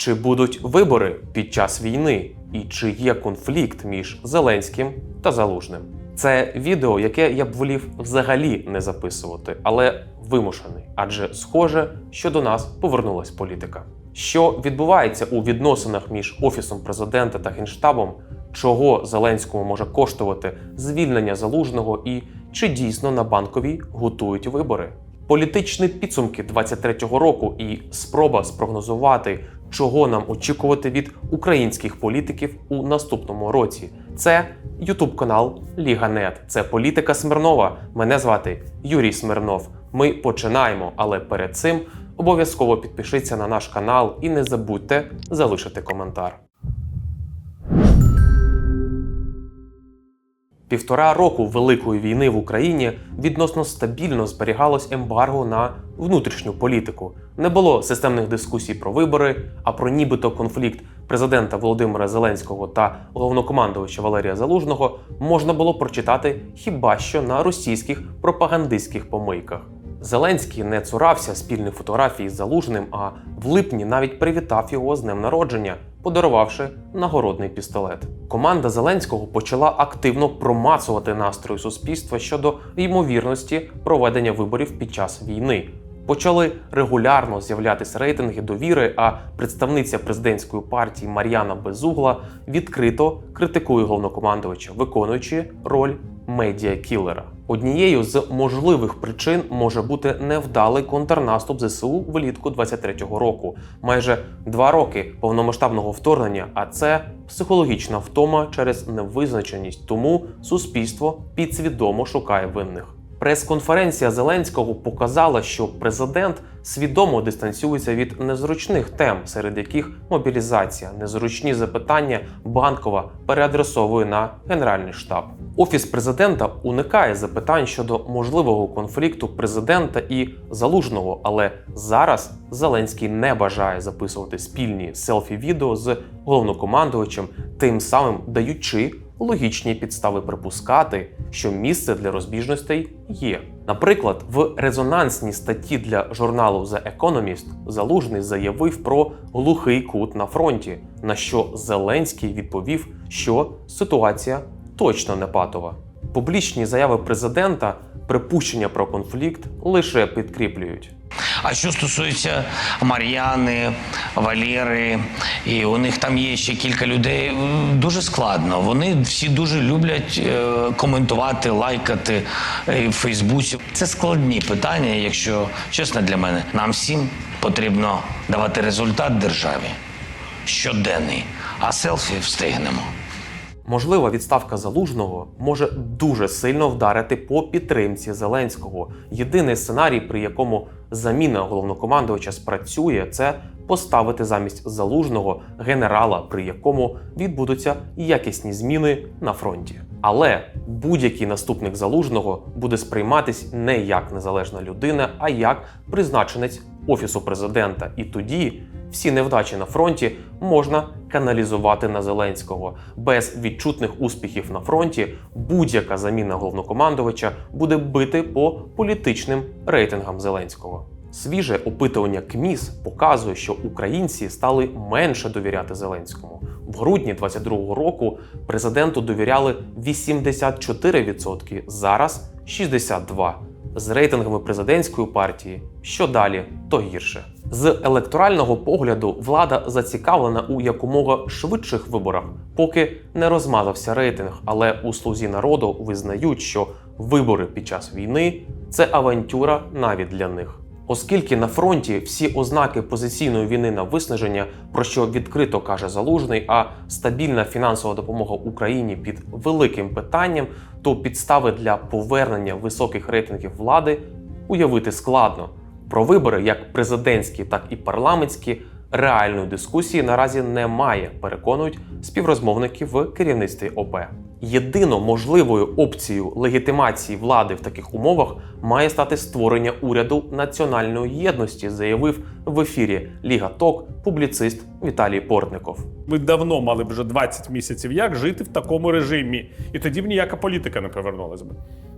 Чи будуть вибори під час війни? І чи є конфлікт між Зеленським та Залужним? Це відео, яке я б волів взагалі не записувати, але вимушений, адже схоже, що до нас повернулась політика. Що відбувається у відносинах між офісом президента та генштабом? Чого Зеленському може коштувати звільнення залужного і чи дійсно на банковій готують вибори? Політичні підсумки 23-го року і спроба спрогнозувати, чого нам очікувати від українських політиків у наступному році. Це Ютуб канал Ліга.нет. Це політика Смирнова. Мене звати Юрій Смирнов. Ми починаємо, але перед цим обов'язково підпишіться на наш канал і не забудьте залишити коментар. Півтора року Великої війни в Україні відносно стабільно зберігалось ембарго на внутрішню політику. Не було системних дискусій про вибори, а про нібито конфлікт президента Володимира Зеленського та головнокомандувача Валерія Залужного можна було прочитати хіба що на російських пропагандистських помийках. Зеленський не цурався спільних фотографій з залужним, а в липні навіть привітав його з днем народження, подарувавши нагородний пістолет. Команда Зеленського почала активно промацувати настрої суспільства щодо ймовірності проведення виборів під час війни. Почали регулярно з'являтися рейтинги довіри, а представниця президентської партії Мар'яна Безугла відкрито критикує головнокомандувача, виконуючи роль медіакілера. Однією з можливих причин може бути невдалий контрнаступ ЗСУ влітку 23-го року, майже два роки повномасштабного вторгнення. А це психологічна втома через невизначеність. Тому суспільство підсвідомо шукає винних. Прес-конференція Зеленського показала, що президент свідомо дистанціюється від незручних тем, серед яких мобілізація, незручні запитання банкова переадресовує на Генеральний штаб. Офіс президента уникає запитань щодо можливого конфлікту президента і залужного, але зараз Зеленський не бажає записувати спільні селфі-відео з головнокомандувачем, тим самим даючи логічні підстави припускати, що місце для розбіжностей є. Наприклад, в резонансній статті для журналу The Economist Залужний заявив про глухий кут на фронті, на що Зеленський відповів, що ситуація точно не патова. Публічні заяви президента припущення про конфлікт лише підкріплюють. А що стосується Мар'яни, Валєри, і у них там є ще кілька людей, дуже складно. Вони всі дуже люблять е, коментувати, лайкати е, в Фейсбуці. Це складні питання, якщо чесно для мене. Нам всім потрібно давати результат державі щоденний, а селфі встигнемо. Можлива відставка залужного може дуже сильно вдарити по підтримці Зеленського. Єдиний сценарій, при якому заміна головнокомандувача спрацює, це поставити замість залужного генерала, при якому відбудуться якісні зміни на фронті. Але будь-який наступник залужного буде сприйматись не як незалежна людина, а як призначенець офісу президента. І тоді всі невдачі на фронті можна каналізувати на Зеленського. Без відчутних успіхів на фронті будь-яка заміна головнокомандувача буде бити по політичним рейтингам Зеленського. Свіже опитування КМІС показує, що українці стали менше довіряти Зеленському. В грудні 22-го року президенту довіряли 84%, зараз 62%. З рейтингами президентської партії що далі, то гірше. З електорального погляду влада зацікавлена у якомога швидших виборах, поки не розмазався рейтинг. Але у слузі народу визнають, що вибори під час війни це авантюра навіть для них. Оскільки на фронті всі ознаки позиційної війни на виснаження, про що відкрито каже Залужний, а стабільна фінансова допомога Україні під великим питанням, то підстави для повернення високих рейтингів влади уявити складно. Про вибори, як президентські, так і парламентські, реальної дискусії наразі немає, переконують співрозмовники в керівництві ОП. Єдино можливою опцією легітимації влади в таких умовах має стати створення уряду національної єдності, заявив в ефірі Ліга Ток публіцист Віталій Портников. Ми давно мали б вже 20 місяців як жити в такому режимі. І тоді б ніяка політика не повернулася б.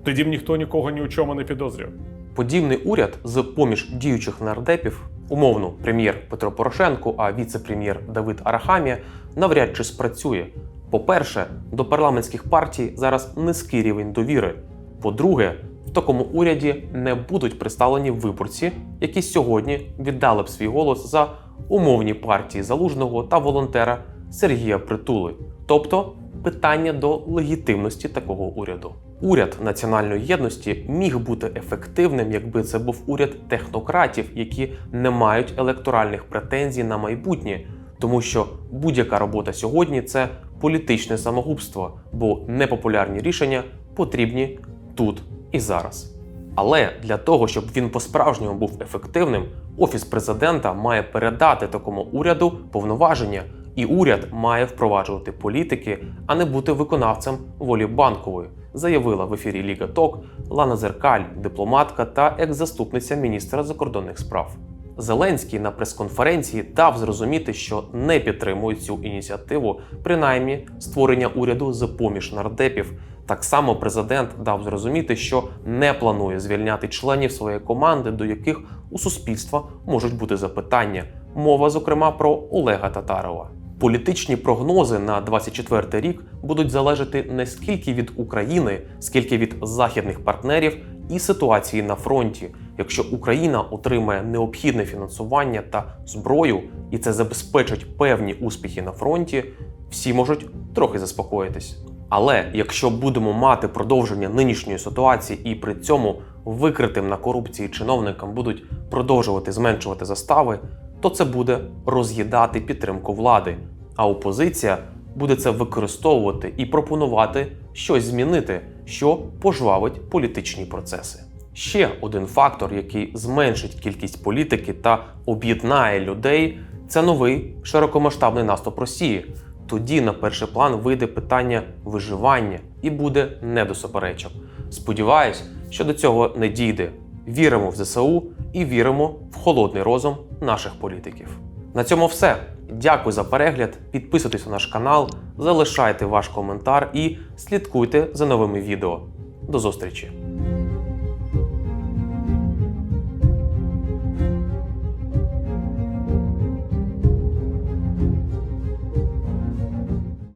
Тоді б ніхто нікого ні у чому не підозрював. Подібний уряд з поміж діючих нардепів, умовно прем'єр Петро Порошенко, а віце-прем'єр Давид Арахамія, навряд чи спрацює. По-перше, до парламентських партій зараз низький рівень довіри. По-друге, в такому уряді не будуть представлені виборці, які сьогодні віддали б свій голос за умовні партії залужного та волонтера Сергія Притули. Тобто питання до легітимності такого уряду. Уряд національної єдності міг бути ефективним, якби це був уряд технократів, які не мають електоральних претензій на майбутнє, тому що будь-яка робота сьогодні це політичне самогубство, бо непопулярні рішення потрібні тут і зараз. Але для того, щоб він по-справжньому був ефективним, офіс президента має передати такому уряду повноваження, і уряд має впроваджувати політики, а не бути виконавцем волі банкової, заявила в ефірі Ліга Ток Лана Зеркаль, дипломатка та екс-заступниця міністра закордонних справ. Зеленський на прес-конференції дав зрозуміти, що не підтримує цю ініціативу, принаймні створення уряду з поміж нардепів. Так само президент дав зрозуміти, що не планує звільняти членів своєї команди, до яких у суспільства можуть бути запитання. Мова, зокрема, про Олега Татарова. Політичні прогнози на 24 рік будуть залежати не скільки від України, скільки від західних партнерів і ситуації на фронті. Якщо Україна отримає необхідне фінансування та зброю, і це забезпечить певні успіхи на фронті, всі можуть трохи заспокоїтись. Але якщо будемо мати продовження нинішньої ситуації і при цьому викритим на корупції чиновникам будуть продовжувати зменшувати застави, то це буде роз'їдати підтримку влади, а опозиція буде це використовувати і пропонувати щось змінити, що пожвавить політичні процеси. Ще один фактор, який зменшить кількість політики та об'єднає людей, це новий широкомасштабний наступ Росії. Тоді на перший план вийде питання виживання і буде не до суперечок. Сподіваюсь, що до цього не дійде. Віримо в ЗСУ і віримо в холодний розум наших політиків. На цьому все. Дякую за перегляд. Підписуйтесь на наш канал, залишайте ваш коментар і слідкуйте за новими відео. До зустрічі!